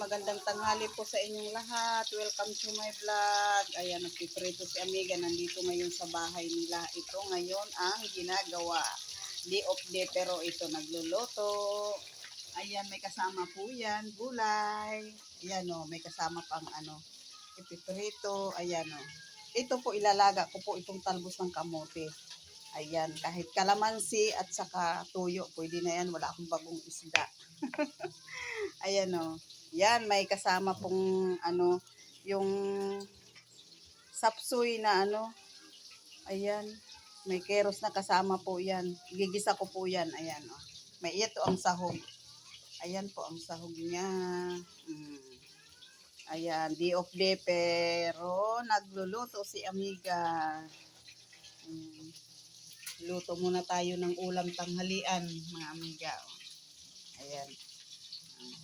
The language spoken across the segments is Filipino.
magandang tanghali po sa inyong lahat. Welcome to my vlog. Ayan, nagpiprito si Amiga. Nandito ngayon sa bahay nila. Ito ngayon ang ginagawa. Day of day pero ito nagluluto. Ayan, may kasama po yan. Gulay. Ayan o, may kasama pang ano. Ipiprito. Ayan o. Ito po ilalaga ko po itong talbos ng kamote. Ayan, kahit kalamansi at saka tuyo, pwede na yan. Wala akong bagong isda. Ayan o. Yan, may kasama pong ano, yung sapsoy na ano. Ayan. May keros na kasama po yan. Gigisa ko po yan. Ayan o. May ito ang sahog. Ayan po ang sahog niya. Mm. Ayan, di of day pero nagluluto si Amiga. Mm. Luto muna tayo ng ulam tanghalian, mga amiga. Ayan.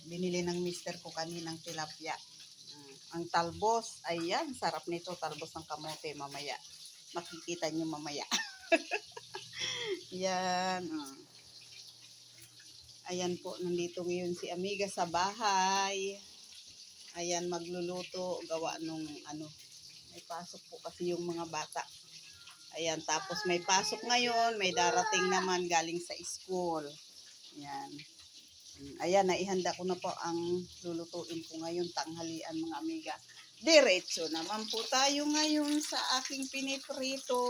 Binili ng mister ko kaninang tilapia. Ah, Ang talbos, ayan, sarap nito, talbos ng kamote mamaya. Makikita niyo mamaya. Yan. ah. Ayan po, nandito ngayon si Amiga sa bahay. Ayan, magluluto, gawa nung ano. May pasok po kasi yung mga bata. Ayan, tapos may pasok ngayon, may darating naman galing sa school. Ayan. Ayan, naihanda ko na po ang lulutuin ko ngayon, tanghalian mga amiga. Diretso naman po tayo ngayon sa aking piniprito.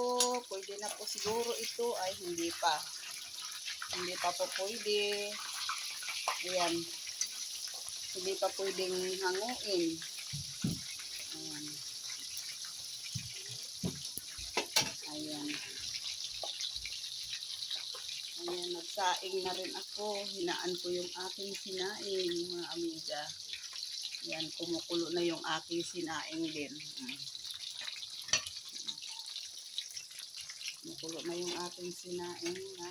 Pwede na po siguro ito. Ay, hindi pa. Hindi pa po pwede. Ayan. Hindi pa pwedeng hanguin. Ayan. Ayan. Ayan, nagsaing na rin ako. Hinaan ko yung aking sinaing, mga amiga. Ayan, kumukulo na yung aking sinaing din. Mm. Kumukulo na yung aking sinaing na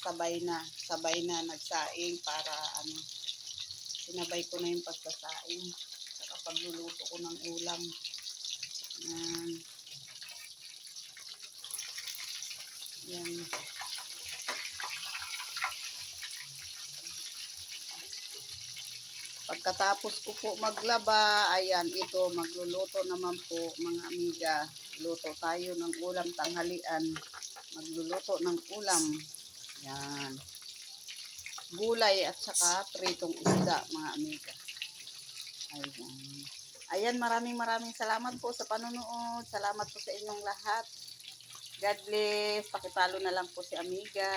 sabay na, sabay na nagsaing para ano, sinabay ko na yung pagsasaing. Saka pagluluto ko ng ulam. Yan. Pagkatapos ko po maglaba, ayan, ito, magluluto naman po, mga amiga. Luto tayo ng ulam tanghalian. Magluluto ng ulam. Yan. Gulay at saka pritong isda, mga amiga. Ayan. Ayan, maraming maraming salamat po sa panonood. Salamat po sa inyong lahat. God bless. Pakipalo na lang po si Amiga.